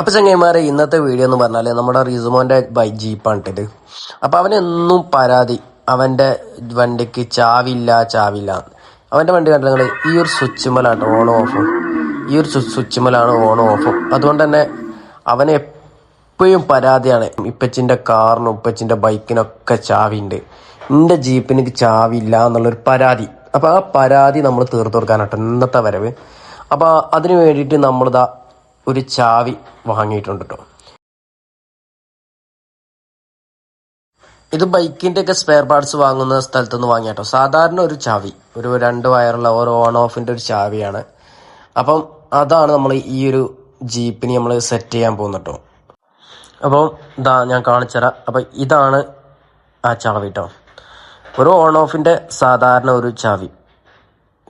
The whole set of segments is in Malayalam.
അപ്പൊ ചങ്ങൈമാരെ ഇന്നത്തെ വീഡിയോ എന്ന് പറഞ്ഞാൽ നമ്മുടെ റിസുമോന്റെ ബൈ ജീപ്പാണ് ഇത് അപ്പൊ അവനെന്നും പരാതി. അവന്റെ വണ്ടിക്ക് ചാവില്ല ചാവില്ല. അവന്റെ വണ്ടി കണ്ടില്ല നിങ്ങൾ ഈ ഒരു സ്വിച്ച് മലാട്ടോ ഓൺ ഓഫും ഈ ഒരു സ്വിച്ച് മലാണ് ഓൺ ഓഫും അതുകൊണ്ട് തന്നെ അവനെ എപ്പോഴും പരാതിയാണ്. ഇപ്പച്ചിന്റെ കാറിനും ഇപ്പച്ചിന്റെ ബൈക്കിനൊക്കെ ചാവിണ്ട്. എന്റെ ജീപ്പിന് ചാവില്ല എന്നുള്ളൊരു പരാതി. അപ്പൊ ആ പരാതി നമ്മൾ തീർത്തു കൊടുക്കാനാട്ടോ ഇന്നത്തെ വരവ്. അപ്പൊ അതിനു വേണ്ടിയിട്ട് നമ്മളിതാ ഒരു ചാവി വാങ്ങിയിട്ടുണ്ട് കേട്ടോ ഇത് ബൈക്കിന്റെ ഒക്കെ സ്പെയർ പാർട്സ് വാങ്ങുന്ന സ്ഥലത്ത് നിന്ന് വാങ്ങിയാട്ടോ സാധാരണ ഒരു ചാവി ഒരു രണ്ട് വയറുള്ള ഒരു ഓൺ ഓഫിന്റെ ഒരു ചാവിയാണ്. അപ്പം അതാണ് നമ്മൾ ഈ ഒരു ജീപ്പിന് നമ്മൾ സെറ്റ് ചെയ്യാൻ പോകുന്നത് കേട്ടോ അപ്പം ഇതാ ഞാൻ കാണിച്ചുതരാം അപ്പം ഇതാണ് ആ ചാവി കേട്ടോ ഒരു ഓൺ ഓഫിന്റെ സാധാരണ ഒരു ചാവി.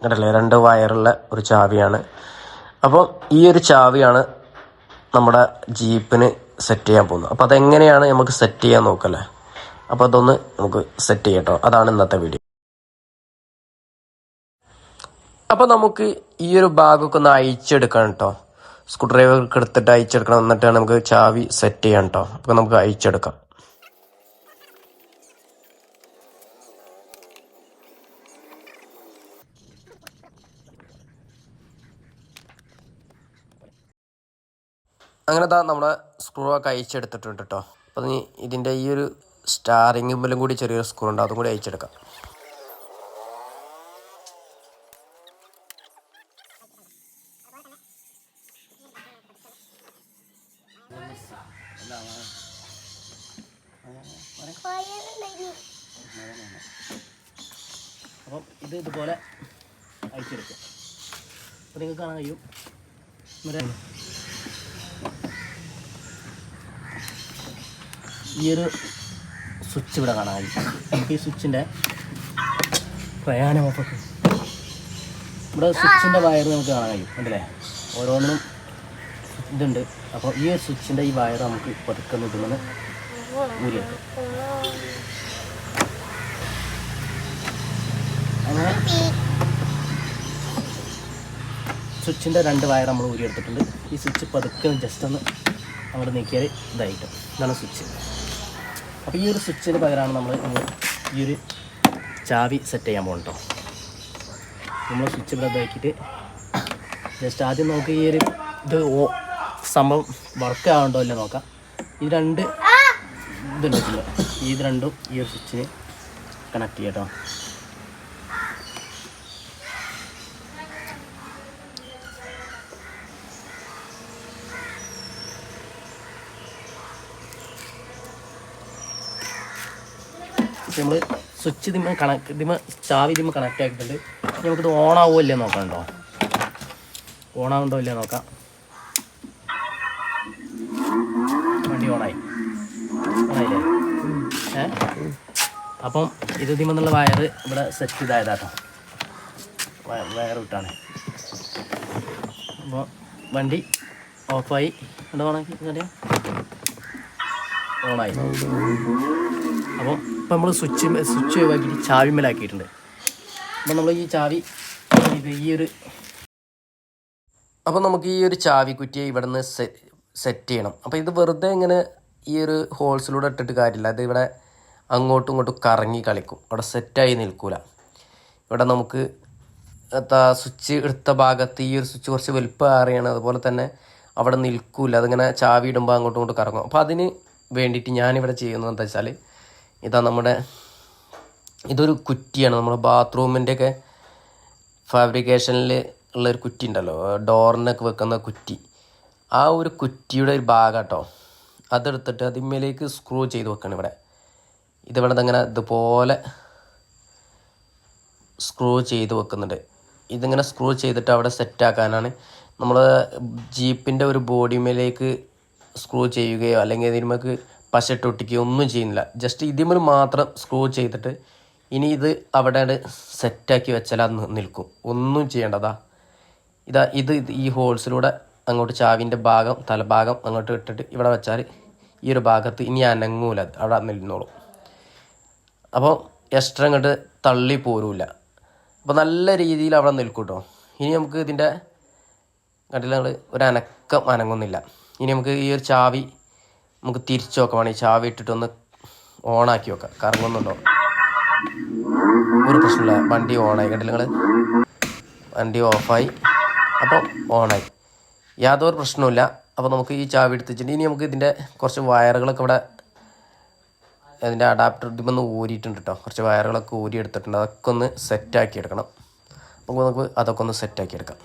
കണ്ടല്ലേ? രണ്ട് വയറുള്ള ഒരു ചാവിയാണ്. അപ്പം ഈ ഒരു ചാവിയാണ് നമ്മുടെ ജീപ്പിന് സെറ്റ് ചെയ്യാൻ പോകുന്നത്. അപ്പോൾ അതെങ്ങനെയാണ് നമുക്ക് സെറ്റ് ചെയ്യാൻ നോക്കല്ലേ? അപ്പോൾ അതൊന്ന് നമുക്ക് സെറ്റ് ചെയ്യട്ടോ അതാണ് ഇന്നത്തെ വീഡിയോ അപ്പോൾ നമുക്ക് ഈ ഒരു ഭാഗമൊക്കെ ഒന്ന് അയച്ചെടുക്കണം കേട്ടോ. സ്ക്രൂ ഡ്രൈവർ എടുത്തിട്ട് അയച്ചെടുക്കണം എന്നിട്ടാണ് നമുക്ക് ചാവി സെറ്റ് ചെയ്യാൻ കേട്ടോ. അപ്പോൾ നമുക്ക് അയച്ചെടുക്കാം അങ്ങനെ താ നമ്മുടെ സ്ക്രൂ ഒക്കെ അയച്ചെടുത്തിട്ടുണ്ട് കേട്ടോ അപ്പം നീ ഇതിന്റെ ഈ ഒരു സ്റ്റാറിങ്ങുമ്പിലും കൂടി ചെറിയൊരു സ്ക്രൂ ഉണ്ട്. അതും കൂടി അയച്ചെടുക്കാം അപ്പം ഇത് ഇതുപോലെ അയച്ചെടുക്കുക അപ്പോൾ നിങ്ങൾക്ക് കാണാൻ കഴിയും. ഈ ഒരു സ്വിച്ച് ഇവിടെ കാണാൻ നമുക്ക് ഈ സ്വിച്ചിന്റെ പ്രയാണം ഒക്കെ ഇവിടെ സ്വിച്ചിന്റെ വയർ നമുക്ക് കാണാൻ കഴിയും. കണ്ടില്ലേ? ഓരോന്നിനും ഇതുണ്ട്. അപ്പോൾ ഈ സ്വിച്ചിന്റെ ഈ വയർ നമുക്ക് പതുക്കെ ഇതുമെന്ന് ഊരിയെടുക്കും അങ്ങനെ സ്വിച്ചിന്റെ രണ്ട് വയർ നമ്മൾ ഊരിയെടുത്തിട്ടുണ്ട് ഈ സ്വിച്ച് പതുക്കെ ജസ്റ്റ് ഒന്ന് അങ്ങോട്ട് നീക്കിയാൽ ഇതായിട്ടും. ഇതാണ് സ്വിച്ച്. അപ്പോൾ ഈ ഒരു സ്വിച്ചിന് പകരമാണ് നമ്മൾ ഈ ഒരു ചാവി സെറ്റ് ചെയ്യാൻ പോകുന്നത് കേട്ടോ നമ്മൾ സ്വിച്ച് ഇവിടെ ഇതാക്കിയിട്ട് ജസ്റ്റ് ആദ്യം നമുക്ക് ഈ ഒരു ഇത് ഓ സംഭവം വർക്ക് ആവണ്ടോ അല്ലേ നോക്കാം. ഈ രണ്ട് ഇതുണ്ടല്ലോ. ഈ രണ്ടും ഈ ഒരു സ്വിച്ചിന് കണക്ട് ചെയ്യാം കേട്ടോ നമ്മൾ സ്വിച്ച് ഇതിമ്മ കണക്ട് ഇതിമ്മ ചാവി ഇതിമ്മ കണക്ട് ആക്കിയിട്ടുണ്ട്. നമുക്കിത് ഓൺ ആവുമല്ലേ നോക്കാം കേട്ടോ ഓൺ ആവുന്നുണ്ടോ ഇല്ലേ നോക്കാം. വണ്ടി ഓണായി. ഓണായില്ലേ? ഏ? അപ്പം ഇത് ഇതിമെന്നുള്ള വയർ ഇവിടെ സെറ്റ് ഇതായതാട്ടോ വയർ വിട്ടാണ്. അപ്പോൾ വണ്ടി ഓഫായി എന്താ ഓണാക്കി ഓണായി. അപ്പോൾ ഇപ്പം നമ്മൾ സ്വിച്ച് സ്വിച്ച് ഒഴിവാക്കിയിട്ട് ചാവി മേലാക്കിയിട്ടുണ്ട്. അപ്പോൾ നമ്മൾ ഈ ചാവി ഈ ഒരു അപ്പോൾ നമുക്ക് ഈ ഒരു ചാവി കുറ്റിയെ ഇവിടെ നിന്ന് സെറ്റ് ചെയ്യണം. അപ്പോൾ ഇത് വെറുതെ ഇങ്ങനെ ഈ ഒരു ഹോൾസിലൂടെ ഇട്ടിട്ട് കാര്യമില്ല. അത് ഇവിടെ അങ്ങോട്ടും ഇങ്ങോട്ടും കറങ്ങി കളിക്കും. അവിടെ സെറ്റായി നിൽക്കൂല. ഇവിടെ നമുക്ക് എന്താ സ്വിച്ച് എടുത്ത ഭാഗത്ത് ഈ ഒരു സ്വിച്ച് കുറച്ച് വലുപ്പമാറിയാണ് അതുപോലെ തന്നെ അവിടെ നിൽക്കില്ല അതിങ്ങനെ ചാവി ഇടുമ്പോൾ അങ്ങോട്ടും ഇങ്ങോട്ടും കറങ്ങും. അപ്പോൾ അതിന് വേണ്ടിയിട്ട് ഞാനിവിടെ ചെയ്യുന്നത് എന്താ വെച്ചാൽ ഇതാ നമ്മുടെ ഇതൊരു കുറ്റിയാണ്. നമ്മുടെ ബാത്റൂമിന്റെയൊക്കെ ഫാബ്രിക്കേഷനിൽ ഉള്ളൊരു കുറ്റി ഉണ്ടല്ലോ ഡോറിനൊക്കെ വെക്കുന്ന കുറ്റി. ആ ഒരു കുറ്റിയുടെ ഒരു ഭാഗം കേട്ടോ അതെടുത്തിട്ട് അതിന്മേലേക്ക് സ്ക്രൂ ചെയ്ത് വെക്കണം ഇവിടെ. ഇതിവിടെ ഇങ്ങനെ ഇതുപോലെ സ്ക്രൂ ചെയ്ത് വെക്കുന്നുണ്ട്. ഇതിങ്ങനെ സ്ക്രൂ ചെയ്തിട്ട് അവിടെ സെറ്റാക്കാനാണ് നമ്മൾ ജീപ്പിന്റെ ഒരു ബോഡിമേലേക്ക് സ്ക്രൂ ചെയ്യുകയോ അല്ലെങ്കിൽ ഇതിന്മേക്ക് പശട്ടൊട്ടിക്കുകയോ ഒന്നും ചെയ്യുന്നില്ല. ജസ്റ്റ് ഇതിന്മേൽ മാത്രം സ്ക്രൂ ചെയ്തിട്ട് ഇനി ഇത് അവിടെ സെറ്റാക്കി വെച്ചാൽ അത് നിൽക്കും. ഒന്നും ചെയ്യേണ്ടതാ. ഇതാ ഇത് ഈ ഹോൾസിലൂടെ അങ്ങോട്ട് ചാവിന്റെ ഭാഗം തലഭാഗം അങ്ങോട്ട് ഇട്ടിട്ട് ഇവിടെ വെച്ചാൽ ഈ ഒരു ഭാഗത്ത് ഇനി അനങ്ങൂല. അവിടെ നിന്നോളും. അപ്പോൾ എക്സ്ട്രാ അങ്ങോട്ട് തള്ളി പോരൂല. അപ്പോൾ നല്ല രീതിയിൽ അവിടെ നിൽക്കും കേട്ടോ ഇനി നമുക്ക് ഇതിന്റെ കണ്ടില്ല ഞങ്ങൾ ഒരു അനക്കം അനങ്ങുന്നില്ല. ഇനി നമുക്ക് ഈ ഒരു ചാവി നമുക്ക് തിരിച്ചു നോക്കാം ഈ ചാവി ഇട്ടിട്ടൊന്ന് ഓണാക്കി നോക്കാം കറങ്ങുന്നുണ്ടോ ഒരു പ്രശ്നമില്ല. വണ്ടി ഓണായി. കണ്ടില്ല നിങ്ങൾ വണ്ടി ഓഫായി. അപ്പോൾ ഓണായി. യാതൊരു പ്രശ്നവുമില്ല. അപ്പോൾ നമുക്ക് ഈ ചാവി എടുത്ത് വെച്ചിട്ട് ഇനി നമുക്ക് ഇതിന്റെ കുറച്ച് വയറുകളൊക്കെ ഇവിടെ അതിന്റെ അഡാപ്റ്റർ ഇതിമൊന്ന് ഊരിയിട്ടുണ്ട് കേട്ടോ. കുറച്ച് വയറുകളൊക്കെ ഊരി എടുത്തിട്ടുണ്ട് അതൊക്കെ ഒന്ന് സെറ്റാക്കി എടുക്കണം. അപ്പോൾ നമുക്ക് അതൊക്കെ ഒന്ന് സെറ്റാക്കി എടുക്കാം.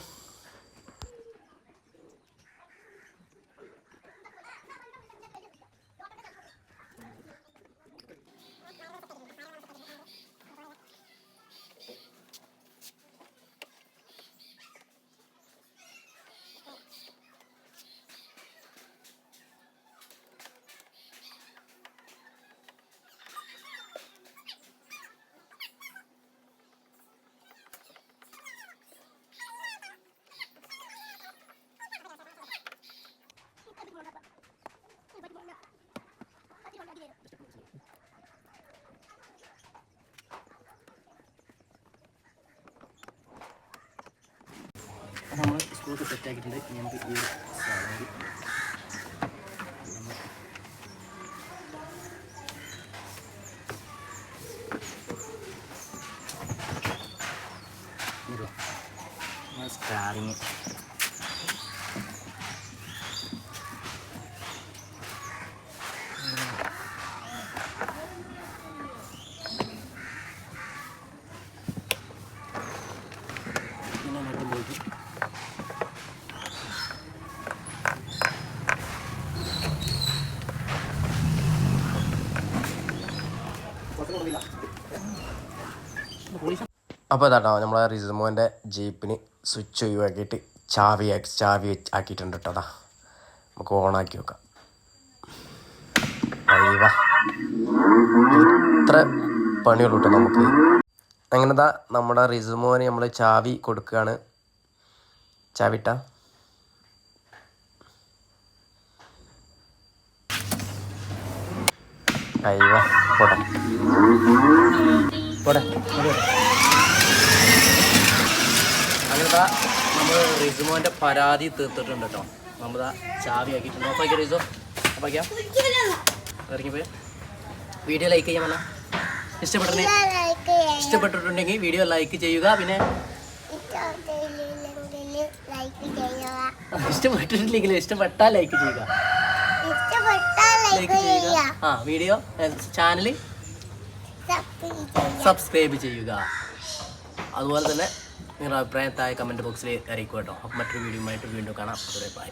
നമ്മൾ സ്കൂളൊക്കെ സെറ്റാക്കിയിട്ടുണ്ട് ഞങ്ങൾക്ക് ഈ സാധനം സ്റ്റാറിങ് പിന്നെ അങ്ങോട്ടും പോയിട്ട് അപ്പോൾ ഇതാട്ടോ നമ്മളെ റിസമോന്റെ ജീപ്പിന് സ്വിച്ച് ഒഴിവാക്കിയിട്ട് ചാവി ചാവി ആക്കിയിട്ടുണ്ട് കേട്ടോ അതാ നമുക്ക് ഓണാക്കി അയ്യവാ ഇത്ര പണിയുള്ളൂ കേട്ടോ നമുക്ക്. അങ്ങനെതാ നമ്മുടെ റിസുമോന് നമ്മൾ ചാവി കൊടുക്കുകയാണ്. ചാവിട്ട അയ്യവാ പോട്ടെ. പോട്ടെ. അങ്ങനെ നമ്മൾ റിസുമോന്റെ പരാതി തീർത്തിട്ടുണ്ട് കേട്ടോ നമ്മൾ ചാവി ആക്കിയിട്ടുണ്ട്. ഓഫാക്കിയ റിസോ ഓഫാക്കിയാ ഇറങ്ങിപ്പോയാ. വീഡിയോ ലൈക്ക് ചെയ്യാൻ വേണം ഇഷ്ടപ്പെട്ടിട്ടുണ്ടെങ്കിൽ ഇഷ്ടപ്പെട്ടിട്ടുണ്ടെങ്കിൽ വീഡിയോ ലൈക്ക് ചെയ്യുക. പിന്നെ ഇഷ്ടപ്പെട്ടിട്ടില്ലെങ്കിൽ ഇഷ്ടപ്പെട്ടാൽ ലൈക്ക് ചെയ്യുക. ലൈക്ക് ചെയ്യുക. ആ വീഡിയോ ചാനൽ സബ്സ്ക്രൈബ് ചെയ്യുക. അതുപോലെ തന്നെ നിങ്ങളുടെ അഭിപ്രായം താഴെ കമന്റ് ബോക്സിൽ അറിയിക്കുക കേട്ടോ. മറ്റൊരു വീഡിയോ ആയിട്ട് വീണ്ടും കാണാം. അതുവരെ ബൈ